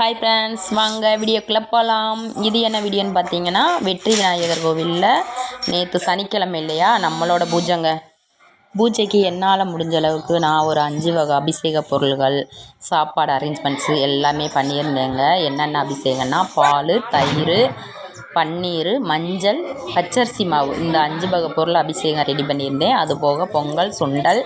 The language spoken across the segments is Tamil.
ஹாய் ஃப்ரெண்ட்ஸ் வாங்க வீடியோக்குள்ளே போகலாம் இது என்ன வீடியோன்னு பார்த்தீங்கன்னா வெற்றி விநாயகர் கோவிலில் நேற்று சனிக்கிழமை இல்லையா? நம்மளோட பூஜைங்க. பூஜைக்கு என்னால் முடிஞ்ச அளவுக்கு நான் ஒரு அஞ்சு வகை அபிஷேக பொருள்கள் சாப்பாடு அரேஞ்ச்மெண்ட்ஸு எல்லாமே பண்ணியிருந்தேங்க. என்னென்ன அபிஷேகம்னா பால் தயிர் பன்னீர் மஞ்சள் பச்சரிசி மாவு. இந்த அஞ்சு வகை பொருள் அபிஷேகம் ரெடி பண்ணியிருந்தேன். அது போக பொங்கல் சுண்டல்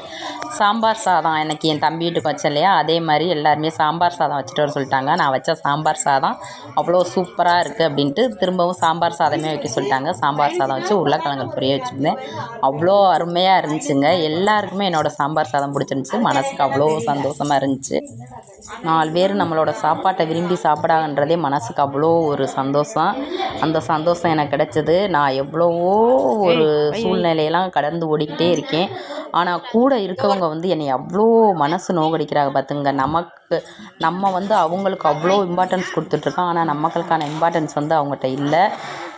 சாம்பார் சாதம். எனக்கு என் தம்பி வீட்டுக்கு வச்ச இல்லையா? அதே மாதிரி எல்லாருமே சாம்பார் சாதம் வச்சுட்டு வர சொல்லிட்டாங்க. நான் வச்ச சாம்பார் சாதம் அவ்வளோ சூப்பராக இருக்குது அப்படின்ட்டு திரும்பவும் சாம்பார் சாதமே வைக்க சொல்லிட்டாங்க. சாம்பார் சாதம் வச்சு உருளைக்கிழங்கு பொரிய வச்சுருந்தேன். அவ்வளோ அருமையாக இருந்துச்சுங்க. எல்லாருக்குமே என்னோடய சாம்பார் சாதம் பிடிச்சிருந்துச்சி. மனசுக்கு அவ்வளோ சந்தோஷமாக இருந்துச்சு. நாலு பேர் நம்மளோட சாப்பாட்டை விரும்பி சாப்பிடாங்கன்றதே மனசுக்கு அவ்வளோ ஒரு சந்தோஷம். அந்த சந்தோஷம் எனக்கு கிடைச்சது. நான் எவ்வளவோ ஒரு சூழ்நிலையெல்லாம் கடந்து ஓடிக்கிட்டே இருக்கேன். ஆனால் கூட இருக்கவங்க வந்து என்னை அவ்வளோ மனசு நோகடிக்கிறாங்க பார்த்துங்க நமக்கு நம்ம வந்து அவங்களுக்கு அவ்வளோ இம்பார்ட்டன்ஸ் கொடுத்துட்ருக்கோம். ஆனால் நமக்களுக்கான இம்பார்ட்டன்ஸ் வந்து அவங்ககிட்ட இல்லை.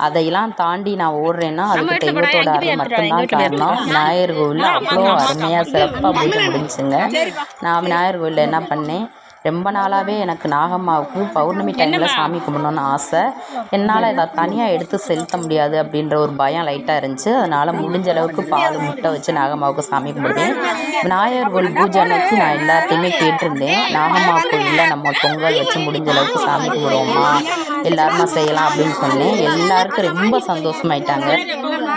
அதையெல்லாம் தாண்டி நான் ஓடுறேன்னா அதுக்கு தெய்வத்தோட அருள் மட்டும்தான் காரணம். விநாயகர் கோவிலில் அவ்வளோ அருமையாக சிறப்பாக பூஜை முடிஞ்சுங்க. நான் விநாயகர் கோவிலில் என்ன பண்ணேன்? ரொம்ப நாளாகவே எனக்கு நாகம்மாவுக்கு பௌர்ணமி டைமில் சாமி கும்பிடணும்னு ஆசை. என்னால் இதை தனியாக எடுத்து செலுத்த முடியாது அப்படின்ற ஒரு பயம் லைட்டாக இருந்துச்சு. அதனால் முடிஞ்ச அளவுக்கு பால் முட்டை வச்சு நாகம்மாவுக்கு சாமி கும்பிடுவேன். விநாயகர் கோவில் பூஜை அன்னைக்கு நான் எல்லாத்தையுமே கேட்டிருந்தேன். நாகம்மா கோவிலில் நம்ம பொங்கல் வச்சு முடிஞ்ச அளவுக்கு சாமி கும்பிடுவோமா எல்லாருமா செய்யலாம் அப்படின்னு சொன்னேன். எல்லாருக்கும் ரொம்ப சந்தோஷமாயிட்டாங்க.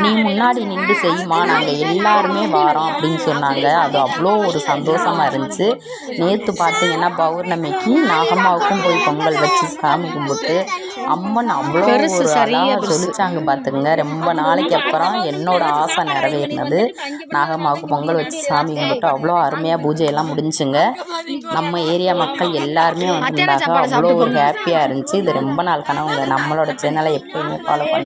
நீ முன்னாடி நின்று செய்யுமா? நாங்கள் எல்லாருமே வரோம் அப்படின்னு சொன்னாங்க. அது அவ்வளோ ஒரு சந்தோஷமாக இருந்துச்சு. நேற்று பார்த்தீங்கன்னா பௌர்ணமிக்கு நாகம்மாவுக்கும் போய் பொங்கல் வச்சு சாமி கும்பிட்டு அம்மன் அவ்வளோ சொல்லிச்சாங்க பார்த்துங்க ரொம்ப நாளைக்கு அப்புறம் என்னோட ஆசை நிறைவேறினது. நாகம்மாவுக்கு பொங்கல் வச்சு சாமி கும்பிட்டு அவ்வளோ அருமையாக பூஜையெல்லாம் முடிஞ்சுங்க. நம்ம ஏரியா மக்கள் எல்லாருமே வந்திருந்தாங்க. அவ்வளோ ஒரு ஹாப்பியாக இருந்துச்சு. இது ரொம்ப நாள் கனவுங்க. நம்மளோட சேனலை எப்பயுமே ஃபாலோ பண்ணி